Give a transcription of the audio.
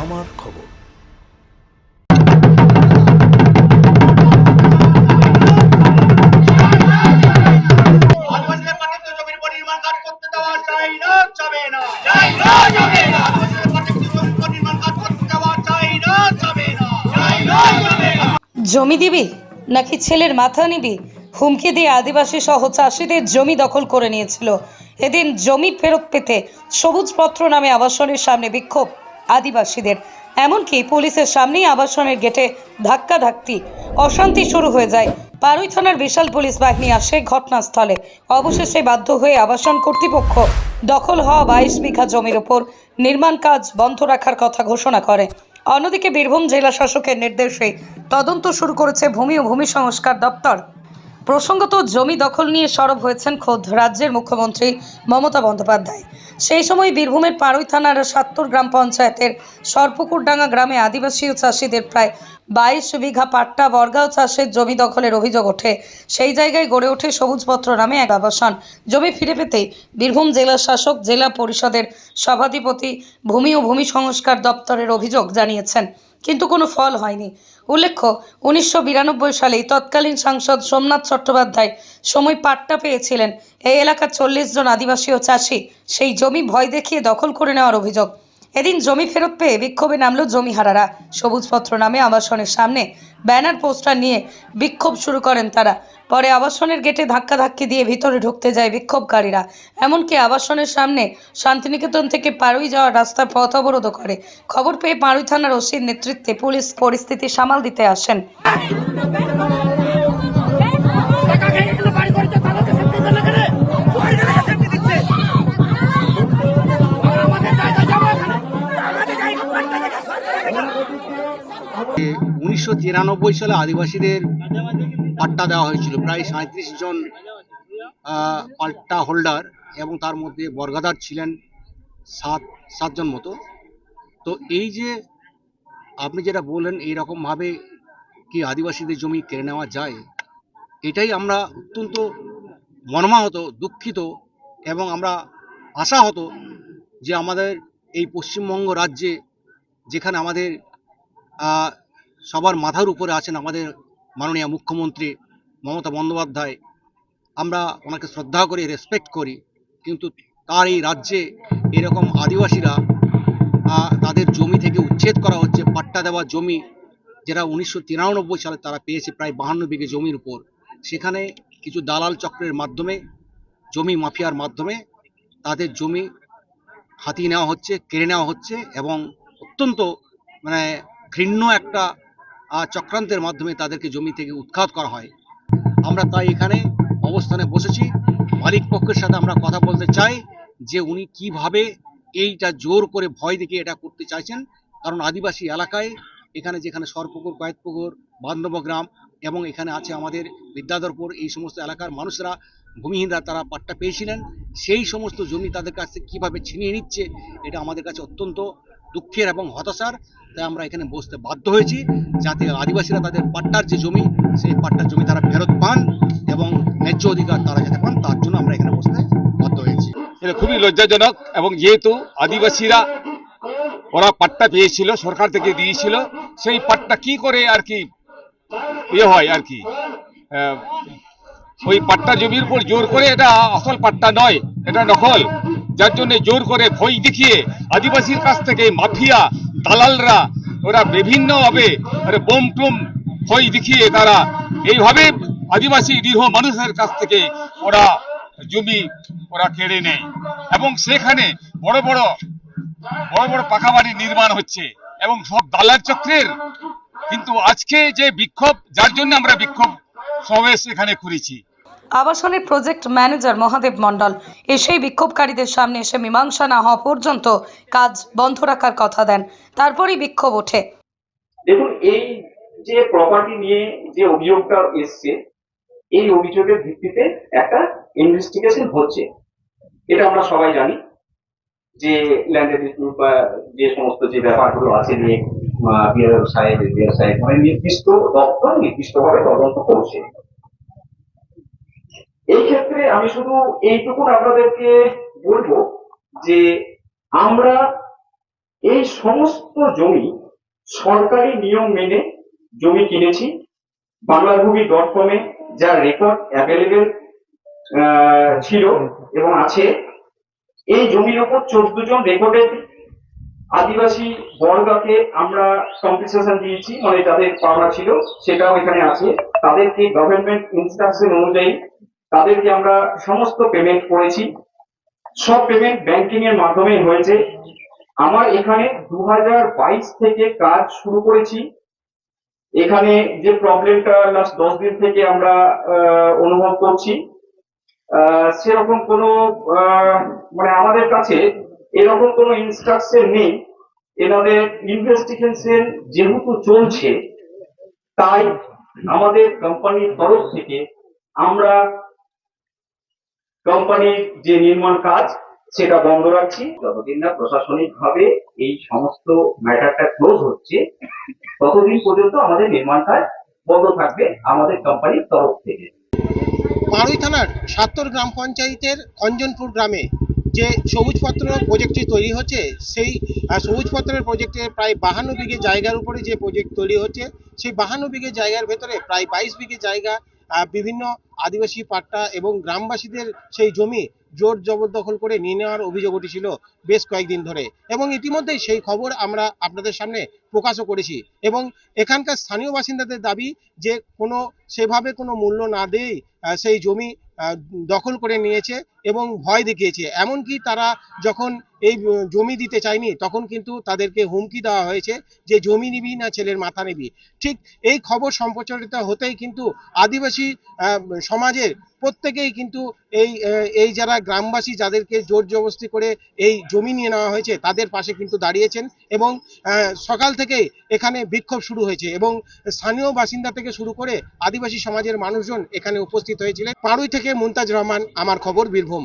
আমার খবর। আদিবাসীদের পার্টিতে জমির উপর নির্মাণ কাজ করতে দেওয়া যায় না যাবে না যায় না যাবে না। আদিবাসীদের পার্টিতে জমির উপর নির্মাণ কাজ করতে দেওয়া যায় না যাবে না যায় না যাবে না। জমি দিবি নাকি ছেলের মাথা নিবি? হুমকি দিয়ে আদিবাসী সহ চাষিদের জমি দখল করে নিয়েছিল। এদিন জমি ফেরত পেতে সবুজ পত্র নামে আবাসনের সামনে বিক্ষোভ। আদিবাসীদের। এমনকি পুলিশের সামনেই আবাসনের গেটে ধাক্কা ধাক্তি অশান্তি শুরু হয়ে যায়। পারুই থানার বিশাল পুলিশ বাহিনী আসে ঘটনাস্থলে। অবশেষে বাধ্য হয়ে আবাসন কর্তৃপক্ষ দখল হওয়া বাইশ বিঘা জমির ওপর নির্মাণ কাজ বন্ধ রাখার কথা ঘোষণা করে। অন্যদিকে বীরভূম জেলা শাসকের নির্দেশে তদন্ত শুরু করেছে ভূমি ও ভূমি সংস্কার দপ্তর। প্রসঙ্গত জমি দখল নিয়ে সরব হয়েছেন খোদ রাজ্যের মুখ্যমন্ত্রী মমতা বন্দ্যোপাধ্যায়। সেই সময় বীরভূমের পাড়ুই থানার সাত্তর গ্রাম পঞ্চায়েতের সরপুকুরডাঙ্গা গ্রামে আদিবাসী ও চাষিদের প্রায় বাইশ বিঘা পাট্টা বর্গাও চাষের জমি দখলের অভিযোগ ওঠে। সেই জায়গায় গড়ে ওঠে সবুজপত্র নামে এক আবাসন জমি ফিরে পেতে বীরভূম জেলা শাসক, জেলা পরিষদের সভাধিপতি, ভূমি ও ভূমি সংস্কার দপ্তরের অভিযোগ জানিয়েছেন। কিন্তু কোনো ফল হয়নি। উল্লেখ্য, উনিশশো বিরানব্বই সালেই তৎকালীন সাংসদ সোমনাথ চট্টোপাধ্যায় সময় পাট্টা পেয়েছিলেন। এই এলাকার চল্লিশ জন আদিবাসী ও চাষি সেই জমি ভয় দেখিয়ে দখল করে নেওয়ার অভিযোগ। এদিন জমি ফেরত পেয়ে বিক্ষোভে নামলো জমিহারারা। সবুজপত্র নামে আবাসনের সামনে ব্যানার, পোস্টার নিয়ে বিক্ষোভ শুরু করেন তারা। পরে আবাসনের গেটে ধাক্কাধাক্কি দিয়ে ভিতরে ঢুকতে যায় বিক্ষোভকারীরা। এমনকি আবাসনের সামনে শান্তিনিকেতন থেকে পাড়ুই যাওয়ার রাস্তার পথ অবরোধ করে। খবর পেয়ে পাড়ুই থানার ওসির নেতৃত্বে পুলিশ পরিস্থিতি সামাল দিতে আসেন। তিরানব্বই সালে আদিবাসীদের পাট্টা দেওয়া হয়েছিল। প্রায় সাঁত্রিশ জন পাট্টা হোল্ডার এবং তার মধ্যে বর্গাদার ছিলেন সাত, সাতজন মতো। তো এই যে আপনি যেটা বললেন, এইরকমভাবে কি আদিবাসীদের জমি কেড়ে নেওয়া যায়, এটাই আমরা অত্যন্ত মর্মাহত, দুঃখিত এবং আমরা আশাহত যে আমাদের এই পশ্চিমবঙ্গ রাজ্যে যেখানে আমাদের সবার মাথার উপরে আছেন আমাদের মাননীয় মুখ্যমন্ত্রী মমতা বন্দ্যোপাধ্যায়। আমরা ওনাকে শ্রদ্ধা করি রেসপেক্ট করি, কিন্তু তার এই রাজ্যে এরকম আদিবাসীরা তাদের জমি থেকে উচ্ছেদ করা হচ্ছে, পাট্টা দেওয়া জমি যেটা উনিশশো তিরানব্বই সালে তারা পেয়েছে প্রায় বাহান্ন বিঘে জমির উপর। সেখানে কিছু দালাল চক্রের মাধ্যমে, জমি মাফিয়ার মাধ্যমে তাদের জমি হাতিয়ে নেওয়া হচ্ছে, কেড়ে নেওয়া হচ্ছে এবং অত্যন্ত মানে ঘৃণ্য একটা চক্রান্তের মাধ্যমে তাদেরকে জমি থেকে উৎখাত করা হয়। আমরা তাই এখানে অবস্থানে বসেছি। মালিক পক্ষের সাথে আমরা কথা বলতে চাই যে উনি কীভাবে এইটা জোর করে ভয় দেখে এটা করতে চাইছেন। কারণ আদিবাসী এলাকায় এখানে যেখানে সরপুকুর কয়েকপুকুর বান্ধব গ্রাম এবং এখানে আছে আমাদের বিদ্যাধরপুর, এই সমস্ত এলাকার মানুষরা, ভূমিহীনরা তারা পাট্টা পেয়েছিলেন। সেই সমস্ত জমি তাদের কাছ কীভাবে ছিনিয়ে নিচ্ছে, এটা আমাদের কাছে অত্যন্ত দুঃখের এবং হতাশার, তাই আমরা এখানে বসতে বাধ্য হয়েছি যাতে আদিবাসীরা তাদের পাট্টার যে জমি, সেই পাট্টার জমি তারা ফেরত পান এবং ন্যায্য অধিকার তারা যাতে পান, তার জন্য আমরা এখানে বসতে বাধ্য হয়েছি। এটা খুবই লজ্জাজনক এবং যেহেতু আদিবাসীরা ওরা পাট্টা পেয়েছিল, সরকার থেকে দিয়েছিল, সেই পাট্টা কি করে আর কি ইয়ে হয় আর কি? ওই পাট্টা জমির উপর জোর করে এটা আসল পাট্টা নয়, এটা নকল। যার জন্য জোর করে ভয় দেখিয়ে আদিবাসীর কাছ থেকে মাফিয়া, দালালরা, ওরা বিভিন্নভাবে বোম টোম ভয় দেখিয়ে তারা এইভাবে আদিবাসী গৃহ মানুষের কাছ থেকে ওরা জমি ওরা কেড়ে নেয়। এবং সেখানে বড় বড় বড় বড় পাকা বাড়ি নির্মাণ হচ্ছে এবং সব দালাল চক্রের কিন্তু আজকে যে বিক্ষোভ, যার জন্য আমরা বিক্ষোভ সমাবেশ এখানে করেছি। আবাসনের প্রজেক্ট ম্যানেজার মহাদেব মণ্ডল। এসেই বিক্ষোভকারীদের সামনে এসে মীমাংসা না হওয়া পর্যন্ত কাজ বন্ধ রাখার কথা দেন। তারপরেই বিক্ষোভ ওঠে। দেখুন, এই যে প্রপার্টি নিয়ে যে অভিযোগটা এসছে, এই অভিযোগের ভিত্তিতে একটা ইনভেস্টিগেশন হচ্ছে। এটা আমরা সবাই জানি যে ল্যান্ড ডিসপিউট বা যে সমস্ত যে ব্যাপারগুলো আছে নিয়ে সাহেব মানে নির্দিষ্ট দপ্তর নির্দিষ্টভাবে তদন্ত করছে। ক্ষেত্রে আমি শুধু এইটুকুন আপনাদেরকে বলব যে আমরা এই সমস্ত জমি সরকারি নিয়ম মেনে জমি কিনেছি, বাংলাভূমি ডট কমে যা রেকর্ড অ্যাভেলেবেল ছিল এবং আছে। এই জমির ওপর চোদ্দ জন রেকর্ডের আদিবাসী বর্গাকে আমরা কম্পেনসেশন দিয়েছি মানে যাদের পাওনা ছিল, সেটাও এখানে আছে। তাদেরকে গভর্নমেন্ট ইনস্ট্রাকশন অনুযায়ী তাদেরকে আমরা সমস্ত পেমেন্ট করেছি। সব পেমেন্ট ব্যাংকিং এর মাধ্যমে হয়েছে। আমার এখানে দু হাজার বাইশ থেকে কাজ শুরু করেছি। এখানে যে প্রবলেমটা লাস্ট দশ দিন থেকে আমরা অনুভব করছি সেরকম কোনো মানে আমাদের কাছে এরকম কোনো ইনস্ট্রাকশন নেই। এনাদের ইনভেস্টিগেশন যেহেতু চলছে, তাই আমাদের কোম্পানির তরফ থেকে আমরা কোম্পানির যে নির্মাণ কাজ সেটা বন্ধ রাখছি। যতদিন না প্রশাসনিক ভাবে এই সমস্ত ম্যাটারটা ক্লোজ হচ্ছে ততদিন পর্যন্ত আমাদের নির্মাণ কাজ বন্ধ থাকবে আমাদের কোম্পানির তরফ থেকে। পাড়ুই থানার সাত্তর গ্রাম পঞ্চায়েতের অঞ্জনপুর গ্রামে যে সবুজপত্র প্রজেক্টটি তৈরি হচ্ছে সেই সবুজপত্রের প্রজেক্টের প্রায় বাহান্ন বিঘে জায়গার উপরে যে প্রজেক্ট তৈরি হচ্ছে সেই বাহান্ন বিঘে জায়গার ভেতরে প্রায় বাইশ বিঘে জায়গা আহ, বিভিন্ন আদিবাসী পাট্টা এবং গ্রামবাসীদের সেই জমি জোর জবরদখল করে নিয়ে নেওয়ার অভিযোগ উঠেছিল বেশ কয়েকদিন ধরে। এবং ইতিমধ্যেই সেই খবর আমরা আপনাদের সামনে প্রকাশও করেছি। এবং এখানকার স্থানীয় বাসিন্দাদের দাবি যে কোনো সেভাবে কোনো মূল্য না দিয়েই সেই জমি দখল করে নিয়েছে এবং ভয় দেখিয়েছে। এমনকি তারা যখন এই জমি দিতে চায়নি, তখন কিন্তু তাদেরকে হুমকি দেওয়া হয়েছে যে জমি নিবি না, ছেলের মাথা নিবি। ঠিক এই খবর সম্প্রচারিত হতেই কিন্তু আদিবাসী সমাজের প্রত্যেকেই কিন্তু এই এই যারা গ্রামবাসী যাদেরকে জোর জবরদস্তি করে এই জমি নিয়ে নেওয়া হয়েছে, তাদের পাশে কিন্তু দাঁড়িয়েছেন এবং সকাল থেকেই এখানে বিক্ষোভ শুরু হয়েছে এবং স্থানীয় বাসিন্দা থেকে শুরু করে আদিবাসী সমাজের মানুষজন এখানে উপস্থিত হয়েছিলেন। পাড়ুই থেকে মুনতাজ রহমান, আমার খবর বীরভূম।